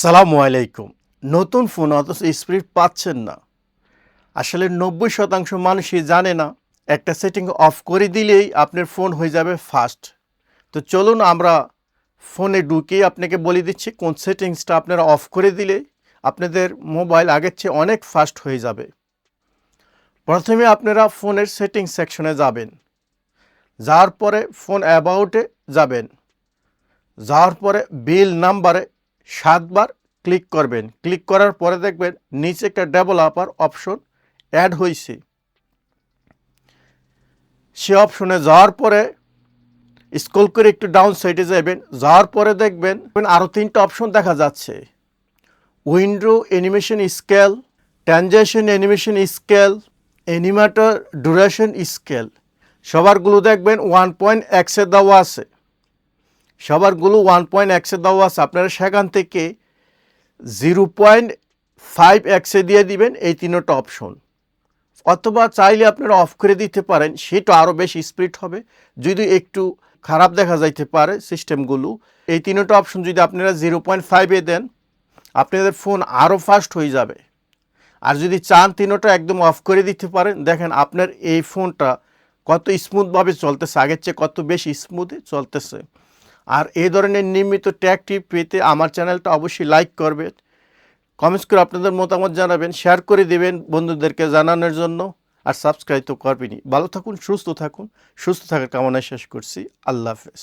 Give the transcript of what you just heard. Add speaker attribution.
Speaker 1: সালামু আলাইকুম। নতুন ফোন অথচ স্পিড পাচ্ছেন না। আসলে নব্বই শতাংশ মানুষই জানে না, একটা সেটিং অফ করে দিলেই আপনার ফোন হয়ে যাবে ফাস্ট। তো চলুন আমরা ফোনে ঢুকিয়ে আপনাকে বলে দিচ্ছি কোন সেটিংসটা আপনারা অফ করে দিলে আপনাদের মোবাইল আগের চেয়ে অনেক ফাস্ট হয়ে যাবে। প্রথমে আপনারা ফোনের সেটিং সেকশনে যাবেন। যাওয়ার পরে ফোন অ্যাবাউটে যাবেন। যাওয়ার পরে বিল নাম্বারে সাতবার ক্লিক করবেন। ক্লিক করার পরে দেখবেন নিচে একটা ডেভেলপার অপশন অ্যাড হয়েছে সে অপশনে যাওয়ার পরে স্ক্রল করে একটু ডাউন সাইডে যাবেন যাওয়ার পরে দেখবেন আরও তিনটা অপশন দেখা যাচ্ছে। Window animation scale transaction animation scale animator duration scale সবারগুলো দেখবেন ওয়ান পয়েন্ট এক্সে দেওয়া আছে। সবারগুলো ওয়ান পয়েন্ট এক্সে দেওয়া আছে। আপনারা সেখান থেকে জিরো পয়েন্ট ফাইভ এক্সে দিয়ে দিবেন এই তিনটা অপশন অথবা চাইলে আপনারা অফ করে দিতে পারেন, সেটা আরও বেশি স্পিড হবে। যদি একটু খারাপ দেখা যাইতে পারে সিস্টেমগুলো এই তিনটা অপশন যদি আপনারা জিরো পয়েন্ট ফাইভে দেন, আপনাদের ফোন আরও ফাস্ট হয়ে যাবে। আর যদি চান তিনোটা একদম অফ করে দিতে পারেন, দেখেন আপনার এই ফোনটা কত স্মুথভাবে চলতেছে, আগের চেয়ে কত বেশি স্মুথে চলতেছে। আর এই ধরনের নিয়মিত ট্যাগটি পেতে আমার চ্যানেলটা অবশ্যই লাইক করবেন কমেন্টস করে আপনাদের মতামত জানাবেন শেয়ার করে দেবেন বন্ধুদেরকে জানানোর জন্য, আর সাবস্ক্রাইব তো করবেনি ভালো থাকুন, সুস্থ থাকুন, সুস্থ থাকার কামনায় শেষ করছি। আল্লাহ হাফেজ।